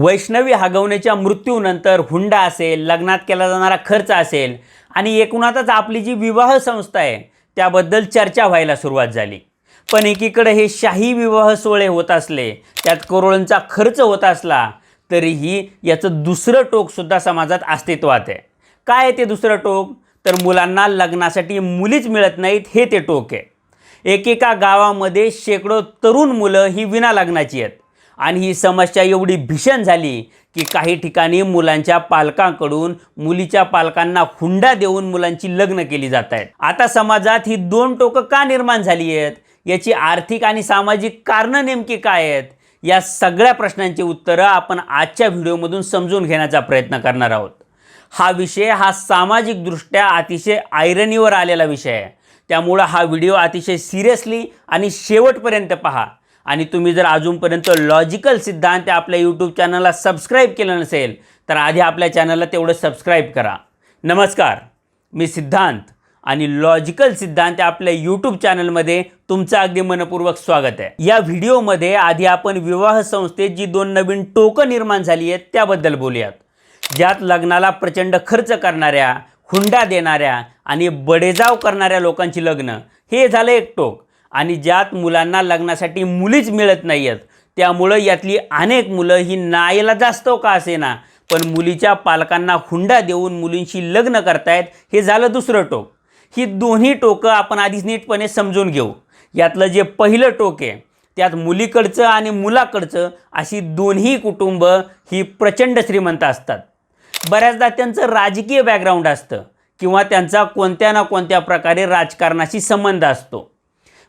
वैष्णवी हगवण्याच्या मृत्यूनंतर हुंडा असेल लग्नात केला जाणारा खर्च असेल आणि एकूणातच आपली जी विवाह संस्था आहे त्याबद्दल चर्चा व्हायला सुरुवात झाली. पण एकीकडे हे शाही विवाह सोहळे होत असले त्यात करोडोंचा खर्च होत असला तरीही याचं दुसरं टोकसुद्धा समाजात अस्तित्वात आहे. काय आहे ते दुसरं टोक? तर मुलांना लग्नासाठी मुलीच मिळत नाहीत हे ते टोक आहे. एकेका गावामध्ये शेकडो तरुण मुलं ही विना लग्नाची आहेत. आणि ही समस्या एवढी भीषण झाली की काही ठिकाणी मुलांच्या पालकांकडून मुलीच्या पालकांना हुंडा देऊन मुलांची लग्न केली जात आहेत. आता समाजात ही दोन टोकं का निर्माण झाली आहेत? याची आर्थिक आणि सामाजिक कारणं नेमकी काय आहेत? या सगळ्या प्रश्नांची उत्तरं आपण आजच्या व्हिडिओमधून समजून घेण्याचा प्रयत्न करणार आहोत. हा विषय हा सामाजिकदृष्ट्या अतिशय आयरनीवर आलेला विषय आहे. त्यामुळं हा व्हिडिओ अतिशय सिरियसली आणि शेवटपर्यंत पहा. आणि तुम्ही जर अजूनपर्यंत लॉजिकल सिद्धांत आपल्या यूट्यूब चॅनलला सबस्क्राईब केलं नसेल तर आधी आपल्या चॅनलला तेवढं सबस्क्राईब करा. नमस्कार मी सिद्धांत आणि लॉजिकल सिद्धांत आपल्या यूट्यूब चॅनलमध्ये तुमचं अगदी मनपूर्वक स्वागत आहे. या व्हिडिओमध्ये आधी आपण विवाह संस्थेत जी दोन नवीन टोकं निर्माण झाली आहेत त्याबद्दल बोलूयात. ज्यात लग्नाला प्रचंड खर्च करणाऱ्या हुंडा देणाऱ्या आणि बडेजाव करणाऱ्या लोकांची लग्न हे झालं एक टोक. आणि ज्यात मुलांना लग्नासाठी मुलीच मिळत नाही आहेत त्यामुळं यातली अनेक मुलं ही नाईला जास्त हो का असेना. पण मुलीच्या पालकांना हुंडा देऊन मुलींशी लग्न करतायत हे झालं दुसरं टोक. ही दोन्ही टोकं आपण आधीच नीटपणे समजून घेऊ. यातलं जे पहिलं टोक आहे त्यात मुलीकडचं आणि मुलाकडचं अशी दोन्ही कुटुंब ही प्रचंड श्रीमंत असतात. बऱ्याचदा त्यांचं राजकीय बॅकग्राऊंड असतं किंवा त्यांचा कोणत्या ना कोणत्या प्रकारे राजकारणाशी संबंध असतो.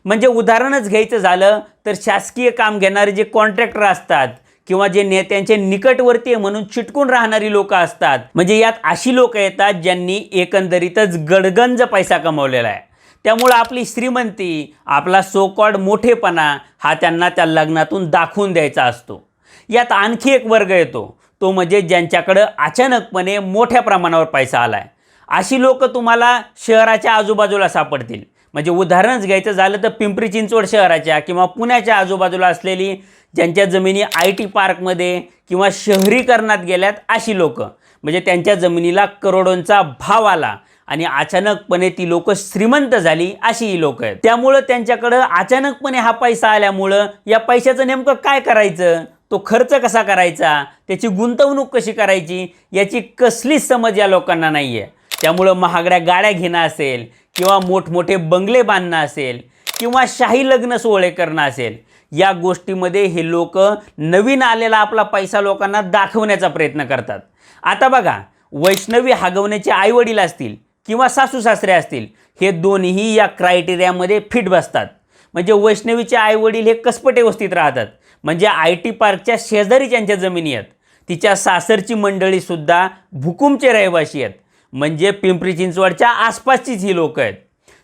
म्हणजे उदाहरणच घ्यायचं झालं तर शासकीय काम घेणारे जे कॉन्ट्रॅक्टर असतात किंवा जे नेत्यांचे निकटवर्ती म्हणून चिटकून राहणारी लोक असतात. म्हणजे यात अशी लोक येतात ज्यांनी एकंदरीतच गडगंज पैसा कमवलेला आहे. त्यामुळं आपली श्रीमंती आपला सोकॉड मोठेपणा हा त्यांना त्या लग्नातून दाखवून द्यायचा असतो. यात आणखी एक वर्ग येतो. तो म्हणजे ज्यांच्याकडं अचानकपणे मोठ्या प्रमाणावर पैसा आला आहे अशी लोक तुम्हाला शहराच्या आजूबाजूला सापडतील. म्हणजे उदाहरणच घ्यायचं झालं तर पिंपरी चिंचवड शहराच्या किंवा पुण्याच्या आजूबाजूला असलेली ज्यांच्या जमिनी आय टी पार्कमध्ये किंवा शहरीकरणात गेल्यात अशी लोक. म्हणजे त्यांच्या जमिनीला करोडोंचा भाव आला आणि अचानकपणे ती लोक श्रीमंत झाली अशी ही लोक आहेत. त्यामुळं त्यांच्याकडं अचानकपणे हा पैसा आल्यामुळं या पैशाचं नेमकं काय करायचं? तो खर्च कसा करायचा? त्याची गुंतवणूक कशी करायची? याची कसलीच समज या लोकांना नाही आहे त्यामुळं महागड्या गाड्या घेणं असेल किंवा मोठमोठे बंगले बांधणं असेल किंवा शाही लग्न सोहळे करणं असेल या गोष्टीमध्ये हे लोक नवीन आलेला आपला पैसा लोकांना दाखवण्याचा प्रयत्न करतात. आता बघा वैष्णवी हागवण्याचे आईवडील असतील किंवा सासू सासरे असतील हे दोन्ही या क्रायटेरियामध्ये फिट बसतात. म्हणजे वैष्णवीचे आईवडील हे कसपटे वस्तीत राहतात. म्हणजे आय टी पार्कच्या शेजारी त्यांच्या जमिनी आहेत तिच्या सासरची मंडळीसुद्धा भुकुमचे रहिवासी आहेत. म्हणजे पिंपरी चिंचवडच्या आसपासचीच ही लोक आहेत.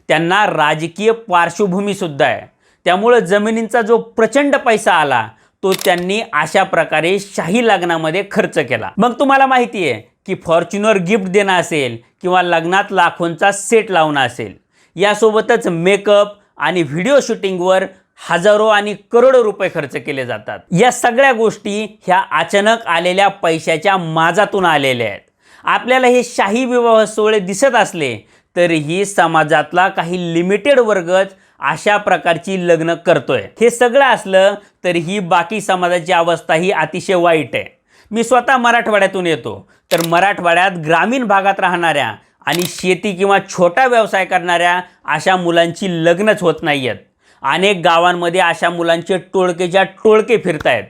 त्यांना राजकीय पार्श्वभूमीसुद्धा आहे. त्यामुळं जमिनींचा जो प्रचंड पैसा आला तो त्यांनी अशा प्रकारे शाही लग्नामध्ये खर्च केला. मग तुम्हाला माहिती आहे की फॉर्च्युनर गिफ्ट देणं असेल किंवा लग्नात लाखोंचा सेट लावणं असेल यासोबतच मेकअप आणि व्हिडिओ शूटिंगवर हजारो आणि करोडो रुपये खर्च केले जातात. या सगळ्या गोष्टी ह्या अचानक आलेल्या पैशाच्या माजातून आलेल्या आहेत. आपल्याला हे शाही विवाह सोहळे दिसत असले तरीही समाजातला काही लिमिटेड वर्गच अशा प्रकारची लग्न करतोय. हे सगळं असलं तरीही बाकी समाजाची अवस्था ही अतिशय वाईट आहे. मी स्वतः मराठवाड्यातून येतो. तर मराठवाड्यात ग्रामीण भागात राहणाऱ्या आणि शेती किंवा छोटा व्यवसाय करणाऱ्या अशा मुलांची लग्नच होत नाही आहेत अनेक गावांमध्ये अशा मुलांचे टोळकेच्या टोळके फिरत आहेत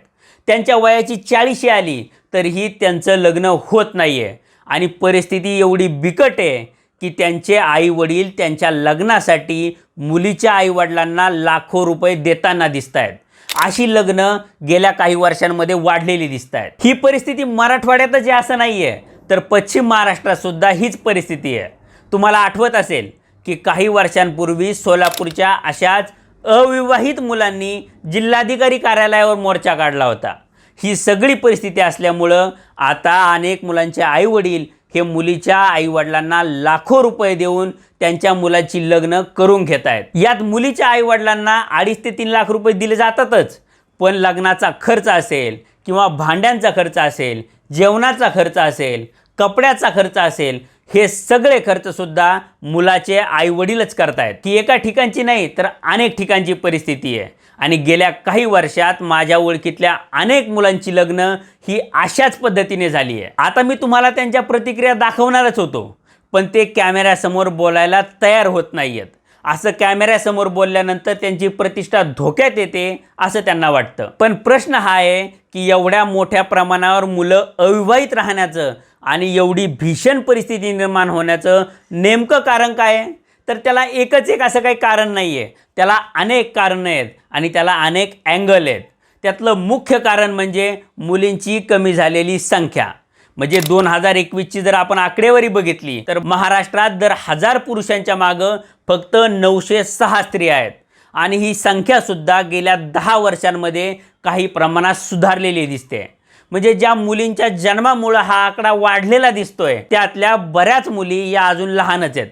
त्यांच्या वयाची चाळीशी आली तरीही त्यांचं लग्न होत नाही आहे आणि परिस्थिती एवढी बिकट आहे की त्यांचे आईवडील त्यांच्या लग्नासाठी मुलीच्या आईवडिलांना लाखो रुपये देताना दिसत आहेत अशी लग्न गेल्या काही वर्षांमध्ये वाढलेली दिसत आहेत ही परिस्थिती मराठवाड्यातच आहे असं नाही आहे तर पश्चिम महाराष्ट्रातसुद्धा हीच परिस्थिती आहे. तुम्हाला आठवत असेल की काही वर्षांपूर्वी सोलापूरच्या अशाच अविवाहित मुलांनी जिल्हाधिकारी कार्यालयावर मोर्चा काढला होता. ही सगळी परिस्थिती असल्यामुळं आता अनेक मुलांचे आईवडील हे मुलीच्या आईवडिलांना लाखो रुपये देऊन त्यांच्या मुलाची लग्न करून घेत आहेत. यात मुलीच्या आईवडिलांना अडीच ते तीन लाख रुपये दिले जातातच. पण लग्नाचा खर्च असेल किंवा भांड्यांचा खर्च असेल जेवणाचा खर्च असेल कपड्याचा खर्च असेल हे सगळे खर्चसुद्धा मुलाचे आईवडीलच करतायत. ती एका ठिकाणची नाही तर अनेक ठिकाणची परिस्थिती आहे. आणि गेल्या काही वर्षात माझ्या ओळखीतल्या अनेक मुलांची लग्न ही अशाच पद्धतीने झाली आहे. आता मी तुम्हाला त्यांच्या प्रतिक्रिया दाखवणारच होतो. पण ते कॅमेऱ्यासमोर बोलायला तयार होत नाही आहेत असं कॅमेऱ्यासमोर बोलल्यानंतर त्यांची प्रतिष्ठा धोक्यात येते असं त्यांना वाटतं. पण प्रश्न हा आहे की एवढ्या मोठ्या प्रमाणावर मुलं अविवाहित राहण्याचं आणि एवढी भीषण परिस्थिती निर्माण होण्याचं नेमकं कारण काय आहे? तर त्याला एकच एक असं काही कारण नाही आहे त्याला अनेक कारणं आहेत आणि त्याला अनेक अँगल आहेत. त्यातलं मुख्य कारण म्हणजे मुलींची कमी झालेली संख्या. म्हणजे दोन हजार एकवीसची जर आपण आकडेवारी बघितली तर महाराष्ट्रात दर हजार पुरुषांच्या मागं फक्त नऊशे सहा स्त्रिया आहेत. आणि ही संख्यासुद्धा गेल्या दहा वर्षांमध्ये काही प्रमाणात सुधारलेली दिसते. म्हणजे ज्या मुलींच्या जन्मामुळं हा आकडा वाढलेला दिसतोय त्यातल्या बऱ्याच मुली या अजून लहानच आहेत.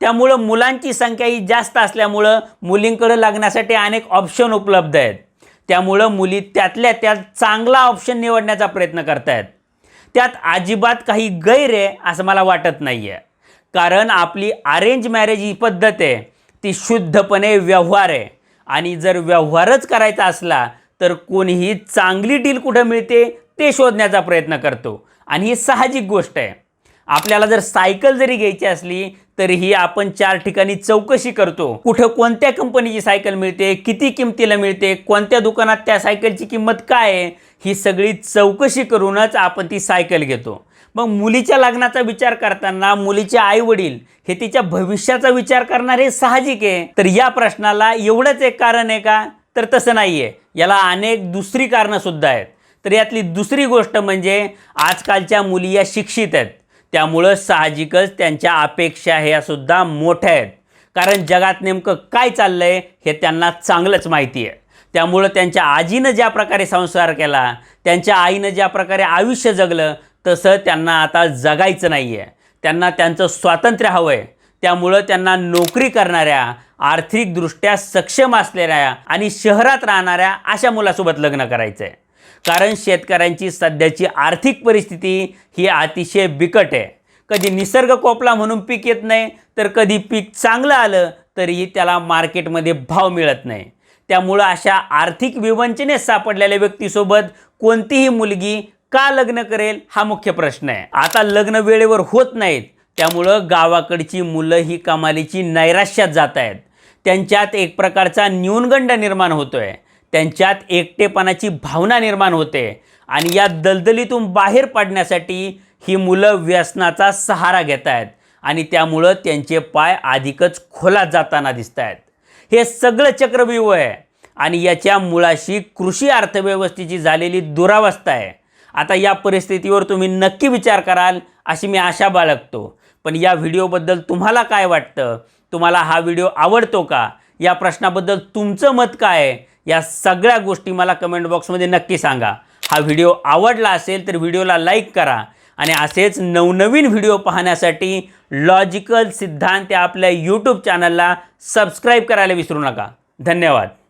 त्यामुळं मुलांची संख्या ही जास्त असल्यामुळं मुलींकडे लग्नासाठी अनेक ऑप्शन उपलब्ध आहेत. त्यामुळं मुली त्यातल्या त्यात चांगला ऑप्शन निवडण्याचा प्रयत्न करतायत. आहेत त्यात अजिबात काही गैर आहे असं मला वाटत नाही आहे कारण आपली अरेंज मॅरेज ही पद्धत आहे ती शुद्धपणे व्यवहार आहे. आणि जर व्यवहारच करायचा असला तर कोणीही चांगली डील कुठं मिळते ते शोधण्याचा प्रयत्न करतो. आणि ही साहजिक गोष्ट आहे. आपल्याला जर सायकल जरी घ्यायची असली तरीही आपण चार ठिकाणी चौकशी करतो. कुठं कोणत्या कंपनीची सायकल मिळते किती किमतीला मिळते कोणत्या दुकानात त्या सायकलची किंमत काय आहे ही सगळी चौकशी करूनच आपण ती सायकल घेतो. मग मुलीच्या लग्नाचा विचार करताना मुलीचे आई वडील हे तिच्या भविष्याचा विचार करणार हे साहजिक आहे. तर या प्रश्नाला एवढंच एक कारण आहे का? तर तसं नाही आहे याला अनेक दुसरी कारणंसुद्धा आहेत. तर यातली दुसरी गोष्ट म्हणजे आजकालच्या मुली या शिक्षित आहेत. त्यामुळं साहजिकच त्यांच्या अपेक्षा ह्या सुद्धा मोठ्या आहेत. कारण जगात नेमकं काय चाललं आहे हे त्यांना चांगलंच माहिती आहे. त्यामुळं त्यांच्या आजीनं ज्या प्रकारे संसार केला त्यांच्या आईनं ज्या प्रकारे आयुष्य जगलं तसं त्यांना आता जगायचं नाही आहे त्यांना त्यांचं स्वातंत्र्य हवं आहे त्यामुळं त्यांना नोकरी करणाऱ्या आर्थिकदृष्ट्या सक्षम असलेल्या आणि शहरात राहणाऱ्या अशा मुलासोबत लग्न करायचं आहे कारण शेतकऱ्यांची सध्याची आर्थिक परिस्थिती ही अतिशय बिकट आहे. कधी निसर्ग कोपला म्हणून पीक येत नाही तर कधी पीक चांगलं आलं तरीही त्याला मार्केटमध्ये भाव मिळत नाही. त्यामुळं अशा आर्थिक विवंचनेत सापडलेल्या व्यक्तीसोबत कोणतीही मुलगी का लग्न करेल हा मुख्य प्रश्न आहे. आता लग्न वेळेवर होत नाहीत त्यामुळं गावाकडची मुलं ही कमालीची नैराश्यात जात आहेत. त्यांच्यात एक प्रकारचा न्यूनगंड निर्माण होतो आहे त्यांच्यात एकटेपणाची भावना निर्माण होते आणि या दलदलीतून बाहेर पडण्यासाठी ही मुलं व्यसनाचा सहारा घेत आहेत आणि त्यामुळं त्यांचे पाय अधिकच खोलात जाताना दिसत आहेत हे सगळं चक्रव्यूह आहे आणि याच्या मुळाशी कृषी अर्थव्यवस्थेची झालेली दुरावस्था आहे. आता या परिस्थितीवर तुम्ही नक्की विचार कराल अशी मी आशा बाळगतो. पण या व्हिडिओबद्दल तुम्हाला काय वाटतं? तुम्हाला हा व्हिडिओ आवडतो का? या प्रश्नाबद्दल तुमचं मत काय आहे? या सगळ्या गोष्टी मला कमेंट बॉक्समध्ये नक्की सांगा. हा व्हिडिओ आवडला असेल तर व्हिडिओला लाईक करा आणि असेच नवनवीन व्हिडिओ पाहण्यासाठी लॉजिकल सिद्धांत या आपल्या यूट्यूब चॅनलला सबस्क्राईब करायला विसरू नका. धन्यवाद.